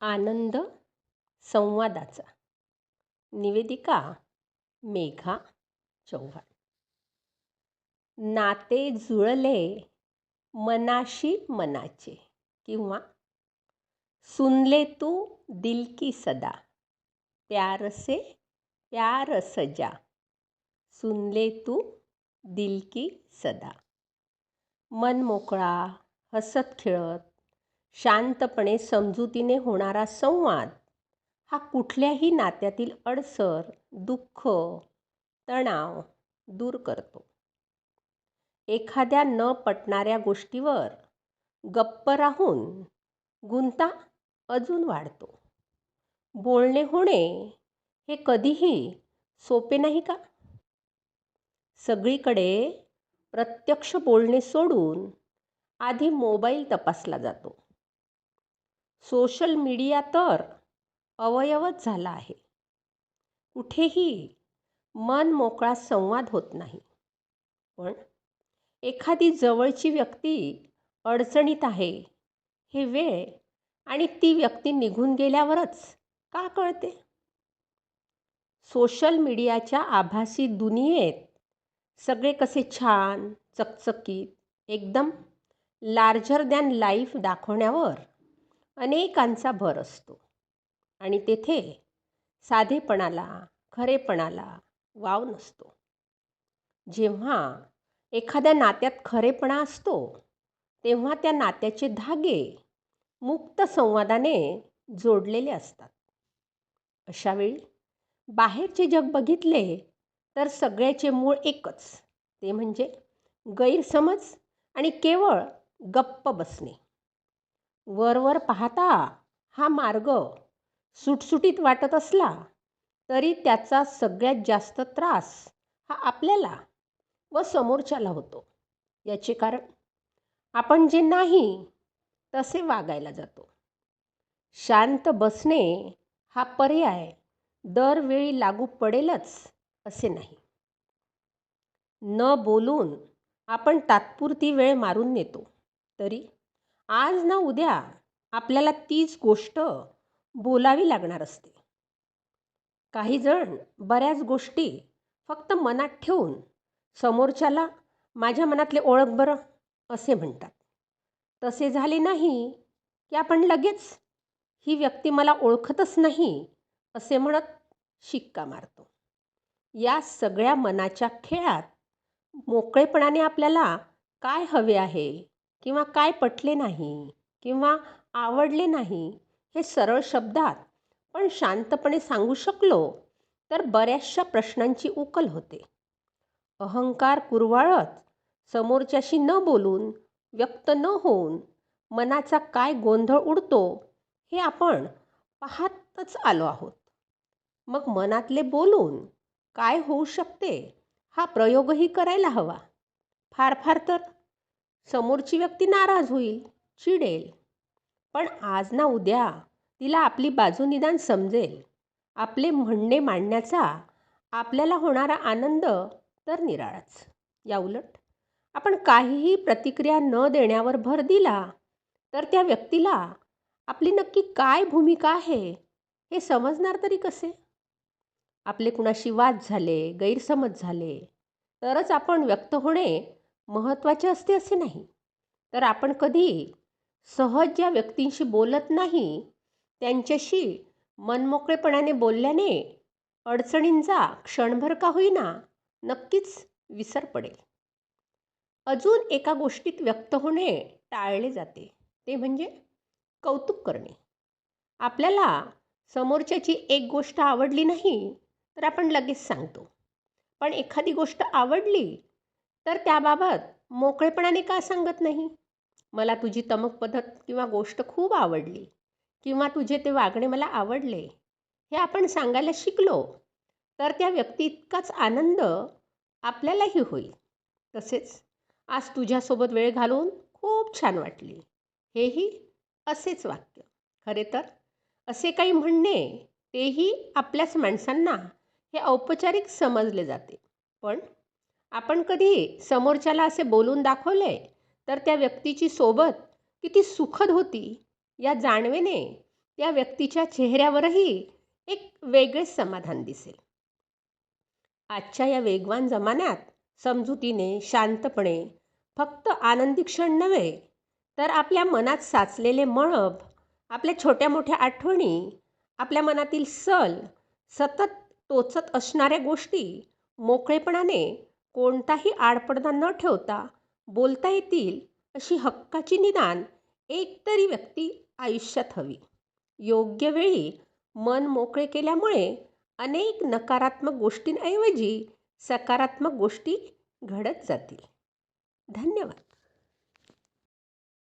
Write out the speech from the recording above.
आनंद संवादाचा. निवेदिका मेघा चव्हाण नाते जुळले मनाशी मनाचे किंवा सुनले तू दिल की सदा. प्यार से प्यार सजा सुनले तू दिल की सदा. मन मोकळा हसत खेळत शांतपणे समजुतीने होणारा संवाद हा कुठल्याही नात्यातील अडसर दुःख तणाव दूर करतो. एखाद्या न पटणाऱ्या गोष्टीवर गप्प राहून गुंता अजून वाढतो. बोलणे होणे हे कधीही सोपे नाही का? सगळीकडे प्रत्यक्ष बोलणे सोडून आधी मोबाईल तपासला जातो. सोशल मीडिया तर अवयवच झाला आहे. कुठेही मन मोकळा संवाद होत नाही. पण एखादी जवळची व्यक्ती अडचणीत आहे हे वेळ आणि ती व्यक्ती निघून गेल्यावरच का कळते? सोशल मीडियाच्या आभासी दुनियेत सगळे कसे छान चकचकीत एकदम लार्जर दॅन लाईफ दाखवण्यावर अनेकांचा भर असतो. आणि तेथे साधेपणाला खरेपणाला वाव नसतो. जेव्हा एखाद्या नात्यात खरेपणा असतो तेव्हा त्या नात्याचे धागे मुक्त संवादाने जोडलेले असतात. अशावेळी बाहेरचे जग बघितले तर सगळ्याचे मूळ एकच ते म्हणजे गैरसमज आणि केवळ गप्प बसणे. वरवर पाहता हा मार्ग सुटसुटीत वाटत असला तरी त्याचा सगळ्यात जास्त त्रास हा आपल्याला व समोरच्याला होतो. याचे कारण आपण जे नाही तसे वागायला जातो. शांत बसणे हा पर्याय दरवेळी लागू पडेलच असे नाही. न बोलून आपण तात्पुरती वेळ मारून नेतो तरी आज ना उद्या आपल्याला तीच गोष्ट बोलावी लागणार असते. काही जण बऱ्याच गोष्टी फक्त मनात ठेवून समोरच्याला माझ्या मनातले ओळख बरं असे म्हणतात. तसे झाले नाही की आपण लगेच ही व्यक्ती मला ओळखतच नाही असे म्हणत शिक्का मारतो. या सगळ्या मनाच्या खेळात मोकळेपणाने आपल्याला काय हवे आहे? किंवा काय पटले नाही किंवा आवडले नाही हे सरळ शब्दात पण शांतपणे सांगू शकलो तर बऱ्याचशा प्रश्नांची उकल होते. अहंकार कुरवाळत समोरच्याशी न बोलून व्यक्त न होऊन मनाचा काय गोंधळ उडतो हे आपण पाहतच आलो आहोत. मग मनातले बोलून काय होऊ शकते हा प्रयोगही करायला हवा. फार फार तर समोरची व्यक्ती नाराज होईल चिडेल. पण आज ना उद्या तिला आपली बाजू निदान समजेल. आपले म्हणणे मांडण्याचा आपल्याला होणारा आनंद तर निराळाच. या उलट आपण काहीही प्रतिक्रिया न देण्यावर भर दिला तर त्या व्यक्तीला आपली नक्की काय भूमिका आहे हे समजणार तरी कसे? आपले कुणाशी वाद झाले गैरसमज झाले तरच आपण व्यक्त होणे महत्त्वाचे असते असे नाही. तर आपण कधी सहज ज्या व्यक्तींशी बोलत नाही त्यांच्याशी मनमोकळेपणाने बोलल्याने अडचणींचा क्षणभर का होईना नक्कीच विसर पडेल. अजून एका गोष्टीत व्यक्त होणे टाळले जाते ते म्हणजे कौतुक करणे. आपल्याला समोरच्याची एक गोष्ट आवडली नाही तर आपण लगेच सांगतो. पण एखादी गोष्ट आवडली तर त्याबाबत मोकळेपणाने का सांगत नाही? मला तुझी तमक पद्धत किंवा गोष्ट खूप आवडली किंवा तुझे ते वागणे मला आवडले हे आपण सांगायला शिकलो तर त्या व्यक्ती इतकाच आनंद आपल्यालाही होईल. तसेच आज तुझ्यासोबत वेळ घालवून खूप छान वाटली. हेही असेच वाक्य. खरे तर असे काही म्हणणे तेही आपल्याच माणसांना हे औपचारिक समजले जाते. पण आपण कधी समोरच्याला असे बोलून दाखवले? तर त्या व्यक्तीची सोबत किती सुखद होती. या जाणवेने त्या व्यक्तीच्या चेहऱ्यावरही एक वेगळेच समाधान दिसेल. आजच्या या वेगवान जमान्यात समजुतीने शांतपणे फक्त आनंदी क्षण नव्हे तर आपल्या मनात साचलेले मळब आपल्या छोट्या मोठ्या आठवणी आपल्या मनातील सल सतत टोचत असणाऱ्या गोष्टी मोकळेपणाने कोणताही आडपडदा न ठेवता बोलता येतील अशी हक्काची निदान एकतरी व्यक्ती आयुष्यात हवी. योग्य वेळी मन मोकळे केल्यामुळे अनेक नकारात्मक गोष्टींऐवजी सकारात्मक गोष्टी घडत जातील. धन्यवाद.